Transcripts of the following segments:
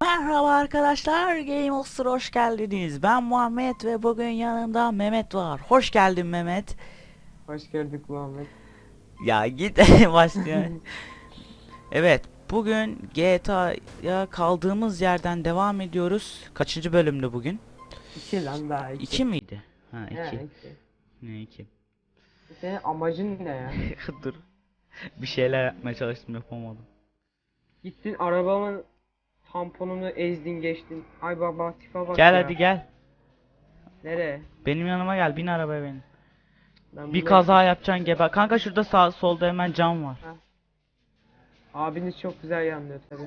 Merhaba arkadaşlar, Game Monster hoş geldiniz. Ben Muhammed ve bugün yanımda Mehmet var. Hoş geldin Mehmet. Hoş gördük Muhammed. Ya git başlıyor. evet, bugün GTA'ya kaldığımız yerden devam ediyoruz. Kaçıncı bölümde bugün? İki lan daha iki. İki miydi? Ha iki. iki. Ne iki? Senin amacın ne ya? Dur. Bir şeyler yapmaya çalıştım yapamadım. Gittin arabamın tamponunu ezdin geçtin. Ay baba tipe bak Gel ya. hadi gel. Nereye? Benim yanıma gel. Bin arabaya benim. Ben Bir kaza yapacaksın geber. Kanka şurada sağ solda hemen cam var. Abiniz çok güzel yanlıyor tabi.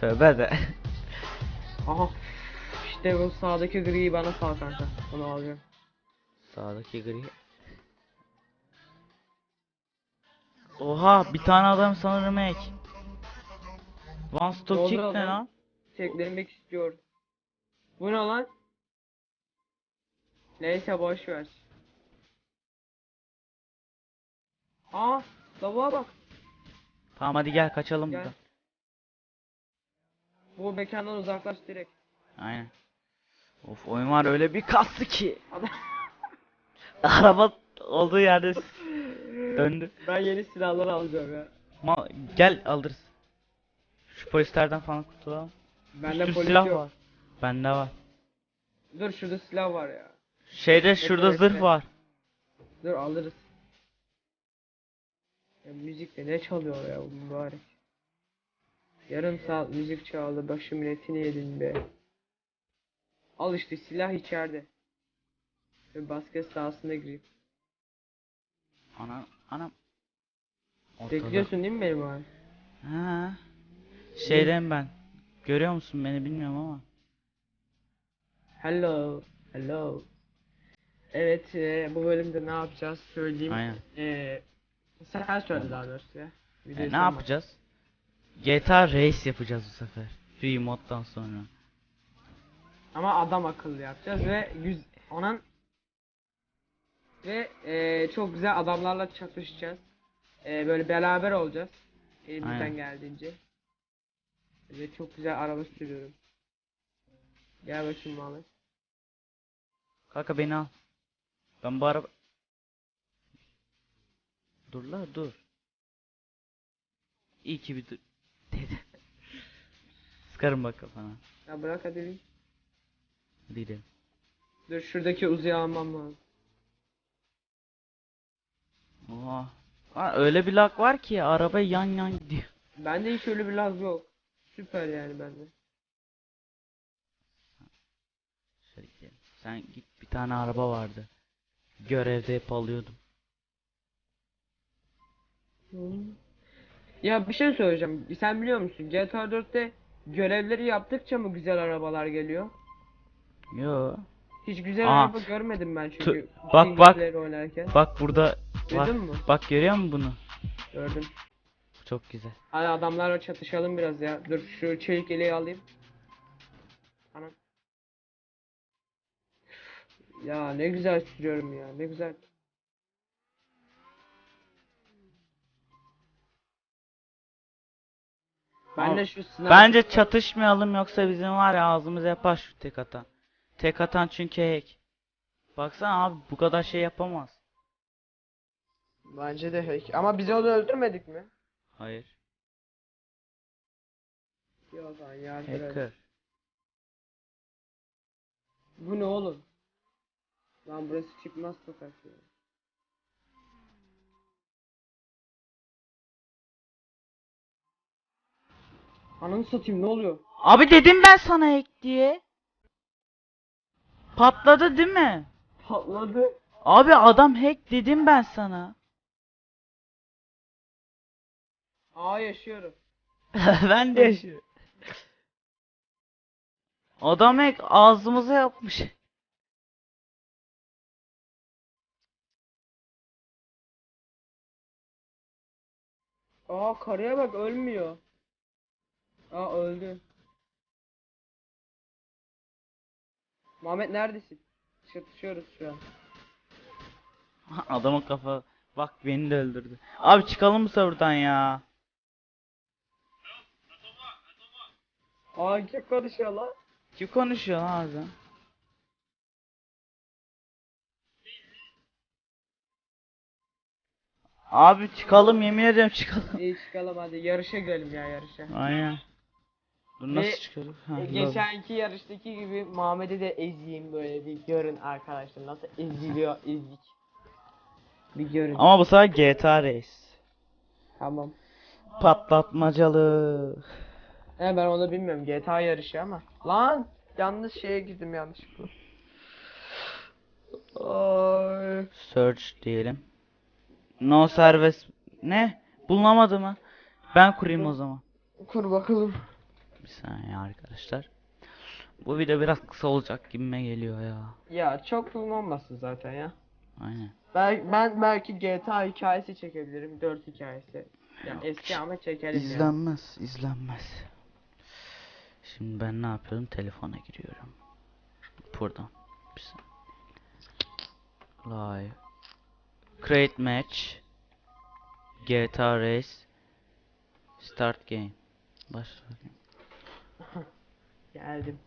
Tövbe de. Aha. İşte bu sağdaki griyi bana sal kanka. Onu alacağım. Sağdaki gri. Oha bir tane adam sanırım ek. One stop kick ne lan? Teklemek istiyor. Bu ne lan? Neyse boş ver. Aa, lavuğa bak. Tamam hadi gel kaçalım Gel. buradan. Bu mekandan uzaklaş direkt. Aynen. Of oyun var öyle bir kastı ki. Adam- Araba olduğu yerde döndü. Ben yeni silahları alacağım ya. Ma gel alırız. Şu polislerden falan kurtulalım. Bende polis silah yok. var. Bende var. Dur şurada silah var ya. Şeyde şurada bekle. zırh var. Dur alırız. Ya müzik de ne çalıyor ya bu mübarek. Yarım saat müzik çaldı başım etini yedin be. Al işte silah içeride. Ve basket sahasına gireyim. Ana anam. Ortada. Bekliyorsun değil mi benim abi? Ha. Şeyden ben. Görüyor musun beni bilmiyorum ama. Hello. Hello. Evet e, bu bölümde ne yapacağız söyleyeyim. Aynen. E, sen söyle daha doğrusu ya. E, ne yapacağız? GTA Race yapacağız bu sefer. Free moddan sonra. Ama adam akıllı yapacağız ve yüz onun ve e, çok güzel adamlarla çatışacağız. E, böyle beraber olacağız. Elimizden Aynen. geldiğince. Ve çok güzel araba sürüyorum. Gel bakayım Muhammed. Kanka beni al. Ben bu araba... Dur la dur. İyi ki bir dur. Dedi. Sıkarım bak kafana. Ya bırak hadi gidelim. Dur şuradaki uzuyu almam lazım. Oha. Öyle bir lag var ki araba yan yan gidiyor. Bende hiç öyle bir lag yok. Süper yani bende. Şöyle gidelim. Sen git bir tane araba vardı. Görevde hep alıyordum. Ya bir şey söyleyeceğim. Sen biliyor musun? GTA 4'te görevleri yaptıkça mı güzel arabalar geliyor? Yo. Hiç güzel Aa, araba görmedim ben çünkü. bak, bak. oynarken. Bak burada var. Duydun mu? Bak görüyor musun bunu? Gördüm. Çok güzel. Hadi adamlarla çatışalım biraz ya. Dur şu çelik yeleği alayım. Anam. Ya ne güzel sürüyorum ya. Ne güzel. Ben de şu sınav Bence çatışmayalım yoksa bizim var ya ağzımız yapar şu tek atan. Tek atan çünkü hack. Baksana abi bu kadar şey yapamaz. Bence de hack. Ama biz onu öldürmedik mi? Hayır. Yok lan yardım Hacker. Bu ne oğlum? Lan burası çıkmaz sokak ya. Ananı satayım ne oluyor? Abi dedim ben sana hack diye. Patladı değil mi? Patladı. Abi adam hack dedim ben sana. Aa yaşıyorum. ben de yaşıyorum. Adam hack ağzımıza yapmış. Aa karıya bak ölmüyor. Aa öldü. Muhammed neredesin? Çatışıyoruz şu an. Adamın kafa bak beni de öldürdü. Abi çıkalım mı buradan ya? Aa kim konuşuyor lan? Kim konuşuyor lan ağzı? Abi çıkalım yemin ediyorum çıkalım. İyi çıkalım hadi yarışa girelim ya yarışa. Aynen. Dur nasıl Ve-? Ha, geçenki yarıştaki gibi Muhammed'i de ezeyim böyle bir görün arkadaşlar nasıl eziliyor ezik. Bir görün. Ama bu sefer GTA Race. Tamam. Patlatmacalı. He ben onu bilmiyorum GTA yarışı ama. Lan yanlış şeye girdim yanlışlıkla. Ay. Search diyelim. No service. Ne? Bulunamadı mı? Ben kurayım o zaman. Kur bakalım. Bir saniye arkadaşlar. Bu video biraz kısa olacak gibime geliyor ya. Ya çok uzun olmasın zaten ya. Aynen. Ben, ben belki GTA hikayesi çekebilirim. 4 hikayesi. Ya Yok. eski ama çekelim ya. İzlenmez, izlenmez. Şimdi ben ne yapıyorum? Telefona giriyorum. Buradan. Bir saniye. Live. Create match. GTA Race. Start game. Başla. Geldim.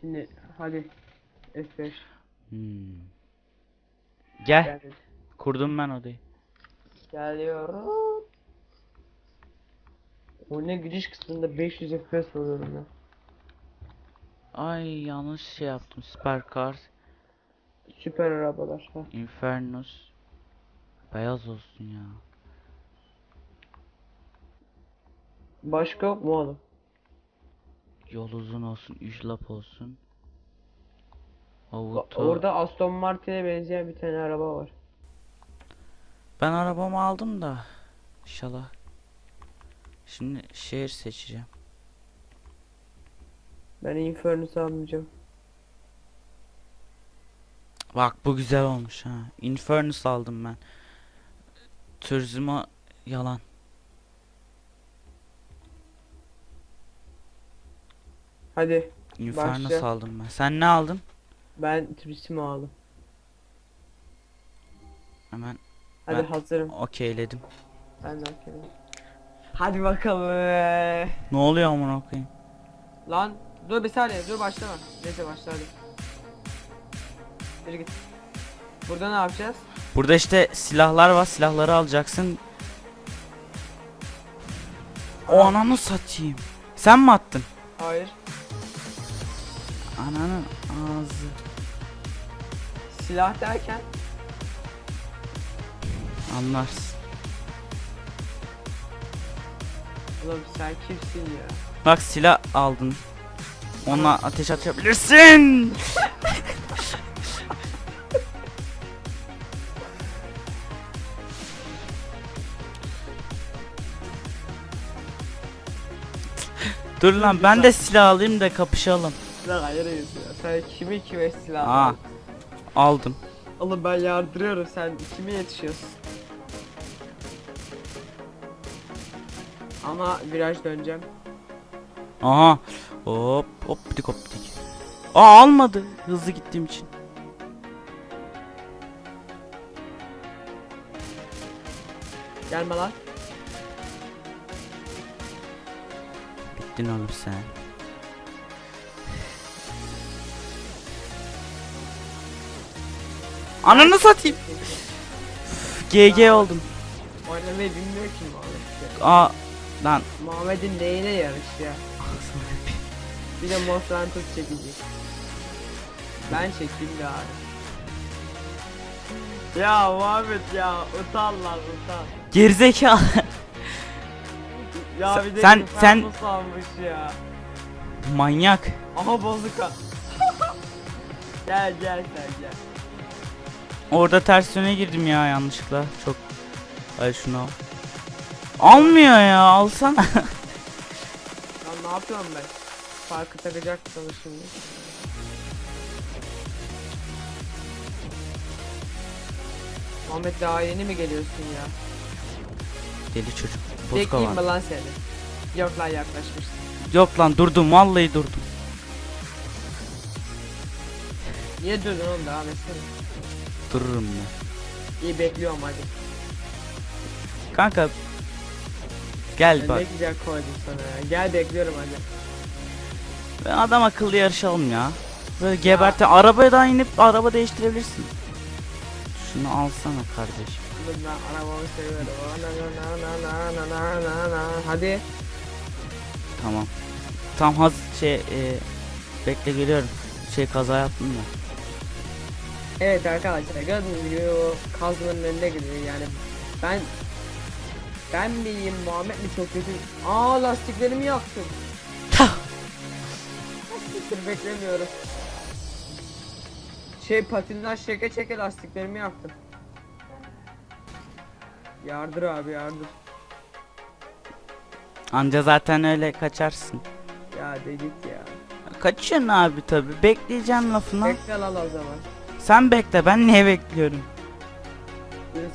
Şimdi hadi F5 Hmm. Gel. geldim. Kurdum ben odayı. Geliyorum. O ne giriş kısmında 500 FPS oluyorum ya. Ay yanlış şey yaptım. Supercars. Süper arabalar. Ha. Infernus. Beyaz olsun ya. Başka yok mu oğlum? Yol uzun olsun, üç lap olsun. Auto. Orada Aston Martin'e benzeyen bir tane araba var. Ben arabamı aldım da. İnşallah. Şimdi şehir seçeceğim. Ben Infernus almayacağım. Bak bu güzel olmuş ha. Infernus aldım ben. Turizmo yalan. Hadi Infernus Başla. aldım ben. Sen ne aldın? ben Turismo aldım. Hemen Hadi Ben- hazırım. okeyledim. Ben de okeyim. Hadi bakalım. Ne oluyor amına koyayım? Lan dur bir saniye dur başlama. Neyse başla hadi. Yürü git. Burada ne yapacağız? Burada işte silahlar var. Silahları alacaksın. O ananı satayım. Sen mi attın? Hayır. Ananın ağzı. Silah derken Anlarsın. Oğlum sen kimsin ya? Bak silah aldın. Onunla ateş atabilirsin. Dur lan ben de silah alayım da kapışalım. Lan hayır hayır. Sen kimi kime silah Aa. aldın? Aldım. Oğlum ben yardırıyorum sen kime yetişiyorsun? Ama viraj döneceğim. Aha. Hop hop dik hop dik. Aa almadı hızlı gittiğim için. Gelme lan. Bittin oğlum sen. Ananı satayım. GG oldum. Oynamayı bilmiyor ki Muhammed. Aa lan. Muhammed'in neyine yarış ya? Bir de Most Wanted çekecek. Ben çekeyim abi. Ya Muhammed ya utan lan utan. Gerizekalı. Ya bir de sen- sen- sanmış ya. Manyak. Aha bazuka. gel gel sen gel. Orada ters yöne girdim ya yanlışlıkla. Çok. Ay şunu al. Almıyor ya alsana. Lan ne yapıyorum ben? Farkı takacak sana şimdi. Muhammed daha yeni mi geliyorsun ya? Deli çocuk. Bozka Bekleyeyim var. mi lan seni? Yok lan yaklaşmışsın. Yok lan durdum vallahi durdum. Niye durdun oğlum devam etsene. Dururum ben. İyi bekliyorum hadi. Kanka gel Ben bak. ne güzel koydum sana ya. Gel bekliyorum hadi. Ben adam akıllı yarışalım ya. Böyle geberte arabaya da inip araba değiştirebilirsin. Şunu alsana kardeşim. Oğlum Ben arabamı seviyorum. Na, na, na, na, na, na, na, na. Hadi. Tamam. Tam haz şey e, bekle geliyorum. Şey kaza yaptım da. Evet arkadaşlar gördüğünüz gibi o kazmanın önüne gidiyor yani ben ben miyim Muhammed mi çok kötü Aa lastiklerimi yaktım Lastikleri beklemiyorum Şey patinden çeke çeke lastiklerimi yaktım Yardır abi yardır Anca zaten öyle kaçarsın. Ya dedik ya Kaçıyorsun abi tabi. Bekleyeceğim lafına. Bekle lan o zaman Sen bekle ben niye bekliyorum?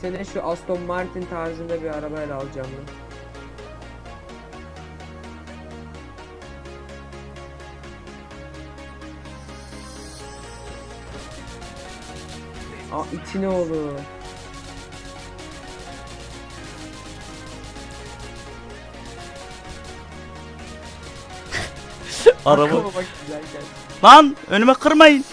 Seni şu Aston Martin tarzında bir arabayla alacağım ben Aa içine olur. Araba. Aklıma bak güzel geldi. Lan önüme kırmayın.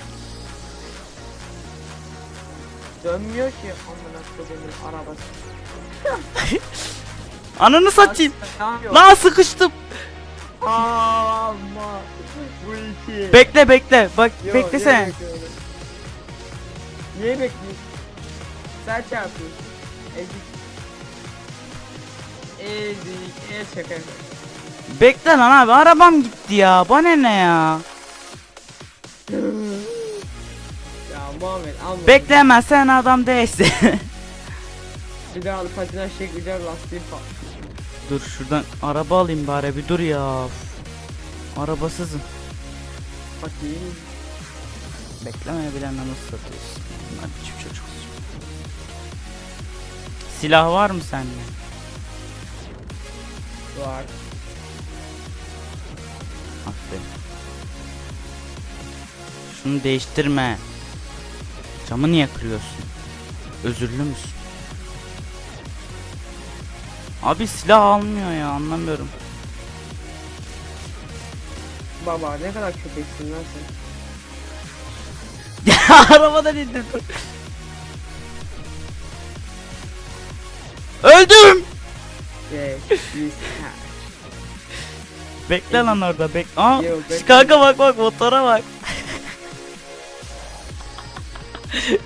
Dönmüyor ki amına koyduğumun arabası. Ananı satayım. Lan sıkıştım. Ama bu iki. Bekle bekle. Bak Yo, beklesene. Niye bekliyorsun? Niye bekliyorsun? Sen çarpıyorsun. Ezik. Ezik. El şaka. Bekle lan abi arabam gitti ya. Bana ne ya? Ya Muhammed alma. Beklemezsen adam değilsin. Bir daha patinaj çekeceğim lastiği pat. dur şuradan araba alayım bari bir dur ya. Arabasızım. Bakayım. Beklemeye bilen nasıl satıyorsun? Bunlar biçim çocuk. Silah var mı sende? Var. Aferin. Şunu değiştirme. Camı niye kırıyorsun? Özürlü müsün? Abi silah almıyor ya anlamıyorum. Baba ne kadar köpeksin lan sen. Arabadan indim. Öldüm. Bekle lan orada bek. Aa, Yo, bekle. kanka bak bak motora bak.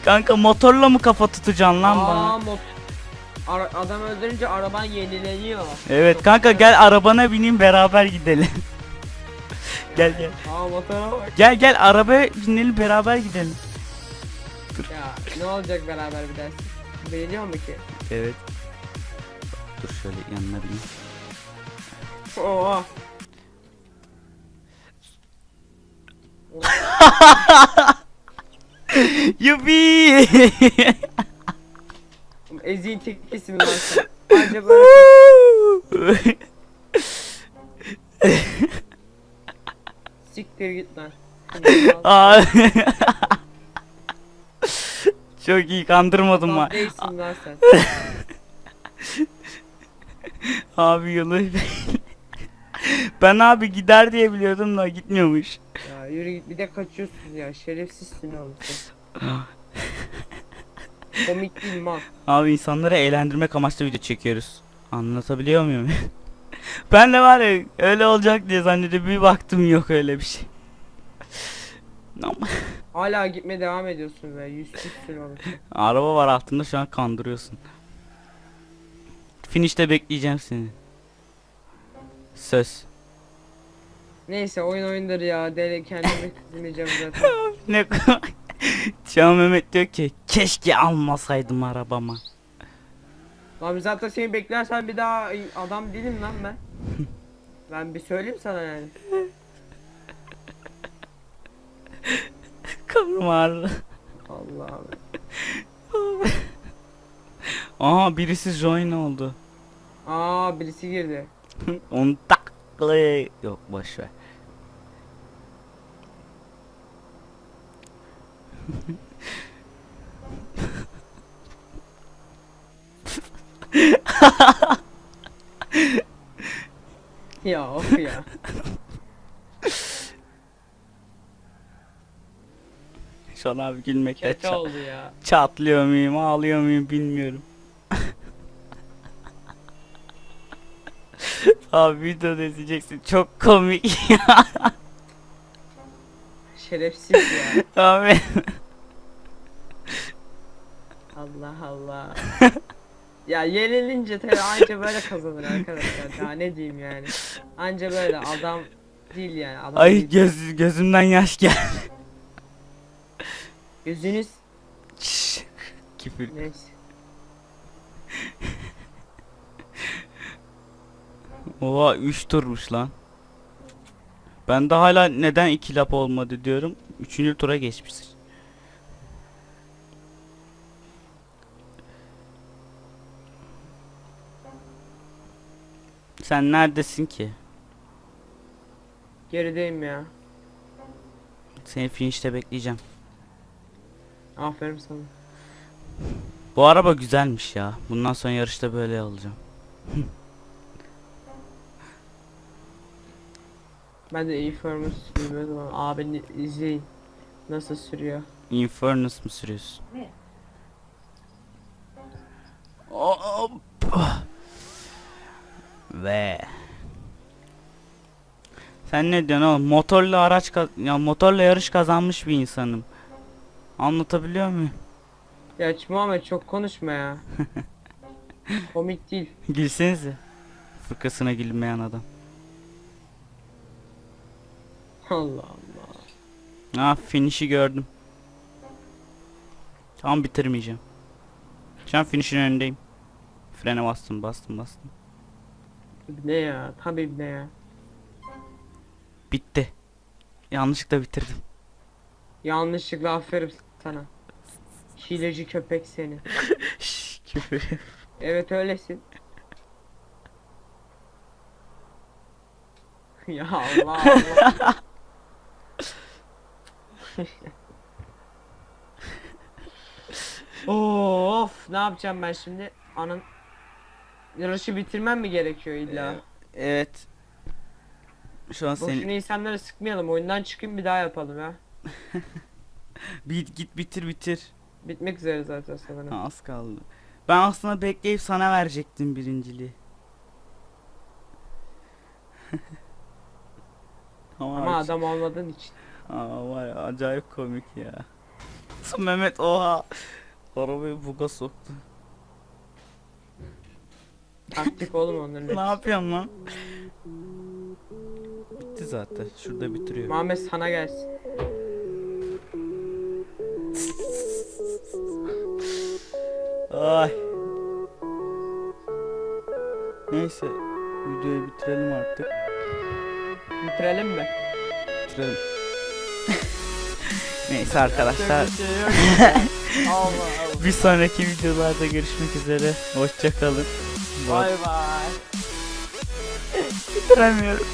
kanka motorla mı kafa tutacaksın lan Aa, bana? mot- Ara- adam öldürünce araban yenileniyor. Evet kanka gel arabana bineyim beraber gidelim. gel gel. Aa motora bak. Gel gel arabaya binelim beraber gidelim. Ya ne olacak beraber bir ders? Beğeniyor mu ki? Evet. Dur şöyle yanına bineyim. Oo. Yuppie! Ezin tekkesin lan sen. Anca böyle siktir git lan. Aa. Çok iyi kandırmadım ha. değilsin lan sen. Abi yolu Ben abi gider diye biliyordum da gitmiyormuş. Ya yürü git bir de kaçıyorsun ya şerefsizsin oğlum sen. Komik değil mal. Abi insanları eğlendirmek amaçlı video çekiyoruz. Anlatabiliyor muyum? ben de var ya öyle olacak diye zannedip bir baktım yok öyle bir şey. Ama Hala gitmeye devam ediyorsun be yüzsüzsün oğlum. Araba var altında şu an kandırıyorsun. Finish'te bekleyeceğim seni. Söz. Neyse oyun oyundur ya deli kendimi kızmayacağım zaten. ne Şu an Mehmet diyor ki keşke almasaydım arabama. Abi zaten seni beklersen bir daha adam değilim lan ben. Ben bir söyleyeyim sana yani. Karnım ağrıdı. Allah abi. Aha birisi join oldu. Aa birisi girdi. Onu taklı. Yok boş ver. ya of ya. Şu an abi gülmekle Kötü ça- oldu ya. çatlıyor muyum ağlıyor muyum bilmiyorum. abi videoda izleyeceksin çok komik Şerefsiz ya. abi. Allah Allah. ya yenilince tabii anca böyle kazanır arkadaşlar. Daha ne diyeyim yani. Anca böyle adam değil yani. Adam Ay değil. göz gözümden yaş gel. Gözünüz Küfür. neyse. Oha 3 turmuş lan. Ben de hala neden 2 lap olmadı diyorum. 3. tura geçmişsin. Sen neredesin ki? Gerideyim ya. Seni finish'te bekleyeceğim. Aferin sana. Bu araba güzelmiş ya. Bundan sonra yarışta böyle alacağım. Ben de Infamous bilmiyordum ama abini izleyin. Nasıl sürüyor. Infernus mu sürüyorsun? Ne? Hop. Ve sen ne diyorsun oğlum? Motorla araç ya motorla yarış kazanmış bir insanım. Anlatabiliyor muyum? Ya Muhammed çok konuşma ya. Komik değil. Gülsenize. Fırkasına gülmeyen adam. Allah Allah. Ha finish'i gördüm. Tam bitirmeyeceğim. Şu an finish'in önündeyim. Frene bastım bastım bastım. Ne ya? Tabii ne ya? Bitti. Yanlışlıkla bitirdim. Yanlışlıkla aferin sana. Hileci köpek seni. Şşş, küfür. Evet öylesin. ya Allah Allah. of ne yapacağım ben şimdi? Anın yarışı bitirmem mi gerekiyor illa? Evet. Şu an Boşuna seni insanları sıkmayalım. Oyundan çıkayım bir daha yapalım ya. Bir git bitir bitir. Bitmek üzere zaten sanırım. Ha, az kaldı. Ben aslında bekleyip sana verecektim birinciliği. Ama, Ama adam olmadığın için. Aa, var ya, acayip komik ya. Mehmet oha. Arabayı buga soktu. Taktik oğlum onların ne yapıyorsun lan? Bitti zaten. Şurada bitiriyor. Muhammed sana gelsin. Ay. Neyse. Videoyu bitirelim artık. Bitirelim mi? Bitirelim. Neyse arkadaşlar. Bir sonraki videolarda görüşmek üzere. Hoşçakalın. Bay bay. Bitiremiyorum.